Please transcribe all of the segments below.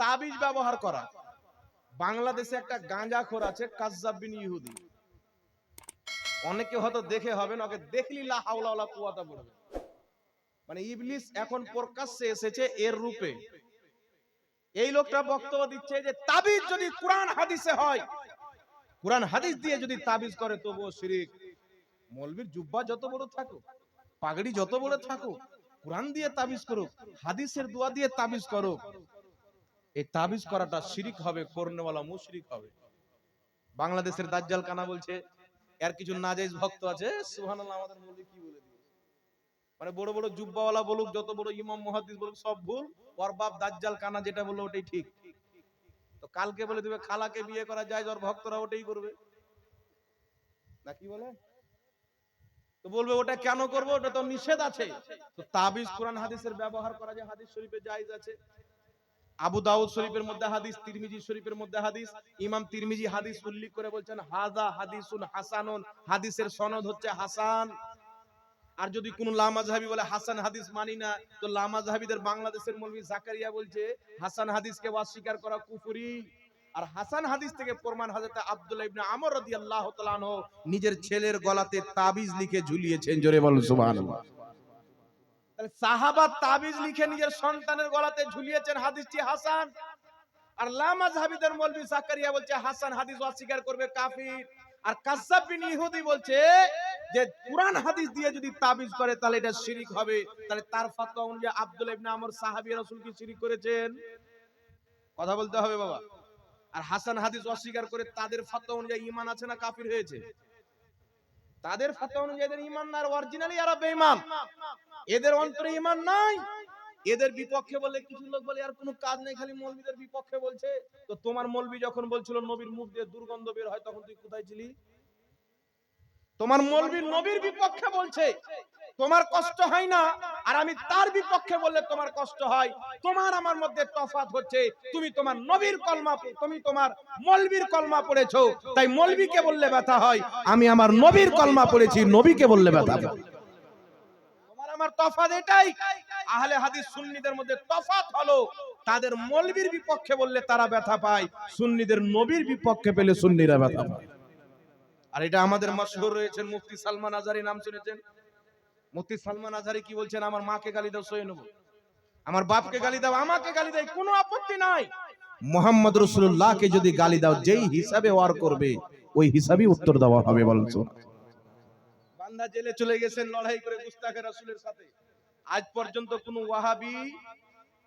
তাবিজ ব্যবহার করা। বাংলাদেশে একটা গাঁজাখোর আছে, কাজ্জাব বিন ইহুদি। অনেকে হয়তো দেখে হবে না ওকে দেখলি লা হাওলা ওয়ালা কুওয়াতা মানে ইবলিস এখন প্রকাশ্যে এসেছে এর রূপে। এই লোকটা বক্তব্য দিচ্ছে যে, তাবিজ যদি কোরআন হাদিসে হয়, কোরআন হাদিস দিয়ে যদি তাবিজ করে, তবুও শিরিক। মৌলবীর জুব্বা যত বড় থাকুক, পাগড়ি যত বড় থাকুক, কোরআন দিয়ে তাবিজ করুক, হাদিসের দোয়া দিয়ে তাবিজ করুক এই তাবিজ করাটা শিরিক হবে করনেওয়ালা মুশরিক হবে। বাংলাদেশের দাজ্জাল কানা বলছে এর কিছু নাজাইজ ভক্ত আছে? সুবহানাল্লাহ আমাদের মৌলবী কি বলে দিয়েছে মানে বড় বড় জুব্বাওয়ালা বলুক যত বড় ইমাম মুহাদ্দিস বলুক সব ভুল। ওর বাপ দাজ্জাল কানা যেটা বলল ওটাই ঠিক। তো কালকে বলে দিবে খালাকে বিয়ে করা যায় ওর ভক্তরা ওটাই করবে। না কি বলে? তো বলবে ওটা কেন করব? ওটা তো নিষেধ আছে। তো তাবিজ কোরআন হাদিসের ব্যবহার করা যায় হাদিস শরীফে জায়েজ আছে। আবু দাউদ শরীফের মধ্যে হাদিস, তিরমিজি শরীফের মধ্যে হাদিস, ইমাম তিরমিজি হাদিস উল্লেখ করে বলছেন হাজা হাদিসুন হাসানুন হাদিসের সনদ হচ্ছে হাসান। আর যদি কোন লামাজহাবি বলে, হাসান হাদিস মানি না তো লামাজহাবিদের বাংলাদেশের মৌলভী জাকারিয়া বলছে, হাসান হাদিসকে অস্বীকার করা কুফরি আর হাসান হাদিস থেকে প্রমাণ হাজরতে আব্দুল্লাহ ইবনে আমর রাদিয়াল্লাহু তাআলা নিজের ছেলের গলাতে তাবিজ লিখে ঝুলিয়েছেন। জোরে বলুন, সুবহানাল্লাহ। সাহাবা তাবিজ লিখে নিজের সন্তানের গলাতে ঝুলিয়েছেন হাদিসটি হাসান। আর জাকারিয়া বলছে, হাসান হাদিস অস্বীকার করবে কাফির। আর কাজ্জাব বিন ইহুদি বলছে যে, কুরআন হাদিস দিয়ে যদি তাবিজ করে, তাহলে এটা শিরিক হবে। তাহলে তার ফতোয়া অনুযায়ী আব্দুল ইবনে আমর সাহাবী রাসূল কি শিরিক করেছেন? কথা বলতে হবে বাবা। আর হাসান হাদিস অস্বীকার করে তাদের ফতোয়া অনুযায়ী ঈমান আছে না কাফির হয়েছে? তাদের ফাতা অনুযায়ী এদের ঈমান না অরিজিনালি এরা বেঈমান। এদের অন্তরে ঈমান নাই। এদের বিপক্ষে বলে কিছু লোক বলে, আর কোনো কাজ নেই, খালি মৌলবীদের বিপক্ষে বলছে। তো তোমার মৌলবী যখন বলছিল, নবীর মুখ দিয়ে দুর্গন্ধ বের হয়, তখন তুই কোথায় ছিলি? তোমার মলবি নবীর বিপক্ষে বলছে। তোমার কষ্ট হয় না? আর আমি তার বিপক্ষে বললে তোমার কষ্ট হয়। তোমার আমার মধ্যে তফাৎ হচ্ছে। তুমি তোমার নবীর কলমা তুমি তোমার মৌলবীর কলমা পড়েছো। তাই মৌলবীকে বললে ব্যথা হয়। আমি আমার নবীর কলমা পড়েছি, নবীকে বললে ব্যথা হয়। আমার তফাৎ এটাই। আহলে হাদিস সুন্নিদের মধ্যে তফাৎ হলো। তাদের মৌলবীর বিপক্ষে বললে তারা ব্যথা পায়। সুন্নিদের নবীর বিপক্ষে পেলে সুন্নিরা ব্যথা পায়। আর এটা আমাদের মশহুর রয়েছেন মুফতি সালমান আজারি, নাম শুনেছেন? মুফতি সালমান আজারি কি বলছেন? আমার মাকে গালি দাও সয়ে নেব। আমার বাপকে গালি দাও আমাকে গালি দাও কোনো আপত্তি নাই। মোহাম্মদ রসুল্লাহকে যদি গালি দাও যেই হিসাবে ওয়ার করবে ওই হিসাবেই উত্তর দেওয়া হবে বলছো বান্দা জেলে চলে গেছেন লড়াই করে গুস্তাখে রাসূলের সাথে। আজ পর্যন্ত কোন ওয়াহাবি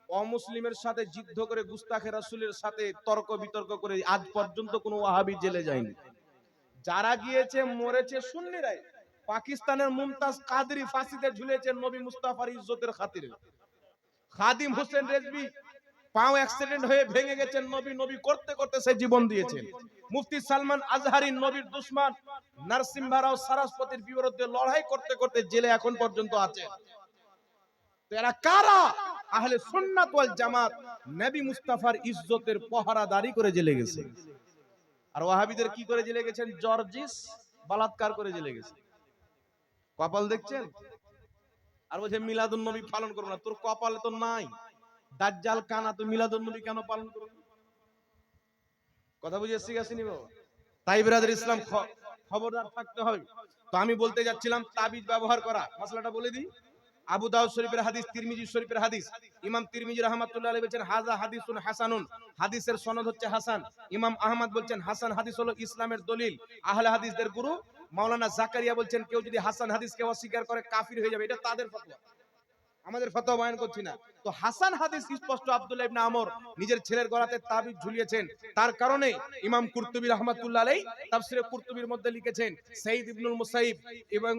অমুসলিমের সাথে যুদ্ধ করে গুস্তাখে রাসূলের সাথে তর্ক বিতর্ক করে আজ পর্যন্ত কোন ওয়াহাবি জেলে যায়নি। যারা গিয়েছে মরেছে সুন্নিরাই পাকিস্তানের মুমতাজ কাদরি ফাঁসিতে ঝুলেছেন নবী মুস্তাফার ইজ্জতের খাতিরে। খাদিম হোসেন রেজবি পাও অ্যাক্সিডেন্ট হয়ে ভেঙে গেছেন নবী নবী করতে করতে সে জীবন দিয়েছেন। মুফতি সালমান আজহারি, নবীর দুশ্মন, নরসিংহ রাও সারস্বতীর বিরুদ্ধে লড়াই করতে করতে জেলে এখন পর্যন্ত আছে। এরা কারা? আহলে সুন্নাত ওয়াল জামাত নবী মুস্তাফার ইজ্জতের পহরাদারি করে জেলে গেছে। আর ওয়াহাবিদের কি করে জেলে গেছেন? জর্জিস, বলাৎকার করে জেলে গেছে। কপাল দেখছেন? আর বলছে, মিলাদুন নবী পালন করব না। তোর কপালে তো নাই। দাজ্জাল কানা, তো মিলাদুন নবী কেন পালন করব? কথা বুঝে এসে গেছিনি বাবা? তাই বিরাদের ইসলাম খবরদার থাকতে হবে। তো আমি বলতে যাচ্ছিলাম, তাবিজ ব্যবহার করা। মশলাটা বলে দিই। আবু দাউদ শরীফের হাদিস, তিরমিজি শরীফের হাদিস। ইমাম তিরমিজি রহমাতুল্লাহ আলাইহি বলেছেন হাজা হাদিসুন হাসানুন। হাদিসের সনদ হচ্ছে হাসান। ইমাম আহমদ বলছেন, হাসান হাদিস হলো ইসলামের দলিল। আহলে হাদিসদের গুরু মাওলানা জাকারিয়া বলছেন, কেউ যদি হাসান হাদিসকে অস্বীকার করে, কাফির হয়ে যাবে। এটা তাদের ফতোয়া। আমাদের ফতোয়া বয়ান করছি না। তো হাসান হাদিস স্পষ্ট, আব্দুল্লাহ ইবনে আমর নিজের ছেলের গলাতে তাবিজ ঝুলিয়েছেন। তার কারণে ইমাম কুরতুবী রাহমাতুল্লাহ আলাইহি তাফসিরে কুরতুবীর মধ্যে লিখেছেন সাইদ ইবনুল মুসাইব এবং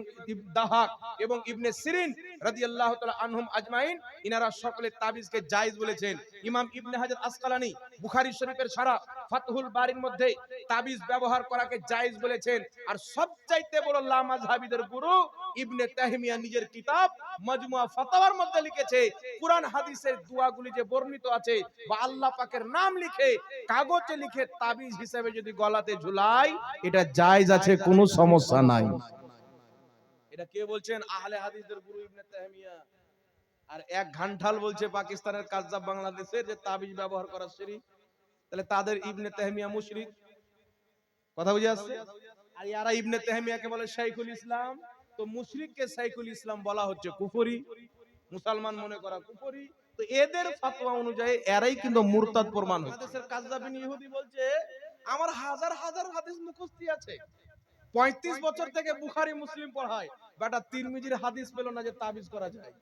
দাহাক এবং ইবনে সিরিন রাদিয়াল্লাহু তাআলা আনহুম আজমাইন, ইনারা সকলে তাবিজকে জায়েজ বলেছেন। ইমাম ইবনে হাজার আসকালানি বুখারী শরীফের সারা ফাতহুল বারির মধ্যে তাবিজ ব্যবহার করাকে জায়েজ বলেছেন। আর সবচাইতে বড় লামাযহাবীদের গুরু ইবনে তাহমিয়া নিজের কিতাব মাজমুয়া ফাতাওয়ার মধ্যে লিখেছে, কুরআন হাদিসের দোয়াগুলি যে বর্ণিত আছে বা আল্লাহ পাকের নাম লিখে কাগজে লিখে তাবিজ হিসেবে যদি গলাতে ঝুলাই, এটা জায়েজ আছে, কোনো সমস্যা নাই। এটা কে বলছেন? আহলে হাদিসদের গুরু ইবনে তাহমিয়া। আর এক ঘান্টাল বলছে পাকিস্তানের কাজদাব বাংলাদেশের যে তাবিজ ব্যবহার করা শিরিক তাহলে তাদের ইবনে তেহমিয়া মুশরিক। কথা বুঝে আসছে? আর ইয়ারা ইবনে তেহমিয়াকে বলে শাইখুল ইসলাম। তো মুশরিককে শাইখুল ইসলাম বলা হচ্ছে কুফরি। মুসলমান মনে করা কুফরি। তো এদের ফতোয়া অনুযায়ী এরাই কিন্তু মুরতাদ প্রমাণ হচ্ছে। হাদিসের কাজদাবিন ইহুদি বলছে আমার হাজার হাজার হাদিস মুখস্থি আছে। পঁয়ত্রিশ বছর থেকে বুখারি মুসলিম পড়ায়। বেটা তিরমিজির হাদিস পেল না যে তাবিজ করা যায়।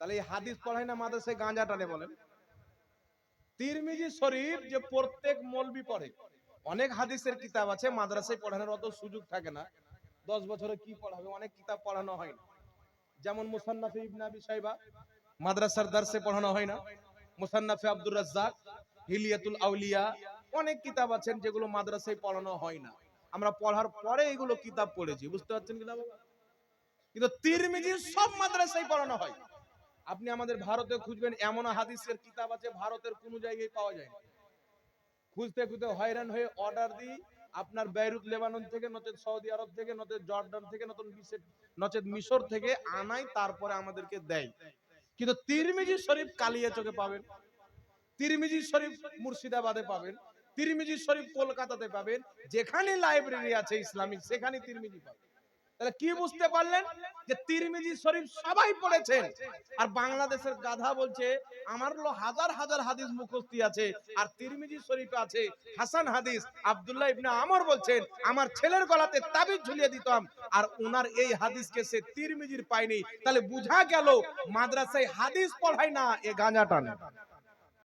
তাহলে এই হাদিস পড়ায় না মাদ্রাসায় গাঁজা টানে বলেন। তিরমিজি শরীফ যে প্রত্যেক মলবি পড়ে, অনেক হাদিসের কিতাব আছে, মাদ্রাসায় পড়ানোর অত সুযোগ থাকে না। দশ বছরে কি পড়াবে অনেক কিতাব পড়ানো হয় না। যেমন মুসান্নাফে ইবনে আবি সাইবা মাদ্রাসার দার্সে পড়ানো হয় না। মুসান্নাফে আব্দুর রাজ্জাক, হিলিয়াতুল আউলিয়া, অনেক কিতাব আছেন যেগুলো মাদ্রাসায় পড়ানো হয় না। আমরা পড়ার পরে এগুলো কিতাব পড়েছি, বুঝতে পারছেন কিনা কিন্তু তিরমিজি সব মাদ্রাসায় পড়ানো হয়। আপনি আমাদের ভারতে খুঁজবেন এমন হাদিসের কিতাব আছে, ভারতের কোনো জায়গায় পাওয়া যায় না খুঁজতে খুঁজতে হয়রান হয়ে অর্ডার দিই, আপনার বেরুত লেবানন থেকে, নচেত সৌদি আরব থেকে, নচেত জর্ডান থেকে, নতুন নচেত মিশর থেকে আনাই, তারপরে আমাদেরকে দেয়। কিন্তু তিরমিজি শরীফ কালিয়া চোখে পাবেন, তিরমিজি শরীফ মুর্শিদাবাদে পাবেন, তিরমিজি শরীফ কলকাতাতে পাবেন, যেখানে লাইব্রেরি আছে ইসলামিক, সেখানে তিরমিজি পাবেন। তাহলে কি বুঝতে পারলেন যে তিরমিজি শরীফ সবাই পড়েছেন? আর বাংলাদেশের গাধা বলছে, আমার হলো হাজার হাজার হাদিস মুখস্থি আছে, আর তিরমিজি শরীফে আছে, হাসান হাদিস। আব্দুল্লাহ ইবনে আমর বলছেন, আমার ছেলের গলাতে তাবিজ ঝুলিয়ে দিতাম, আর ওনার এই হাদিসকে সে তিরমিজির পায়নি। তাহলে বুঝা গেল, মাদ্রাসায় হাদিস পড়ায় না, এ গাঁজা টানে।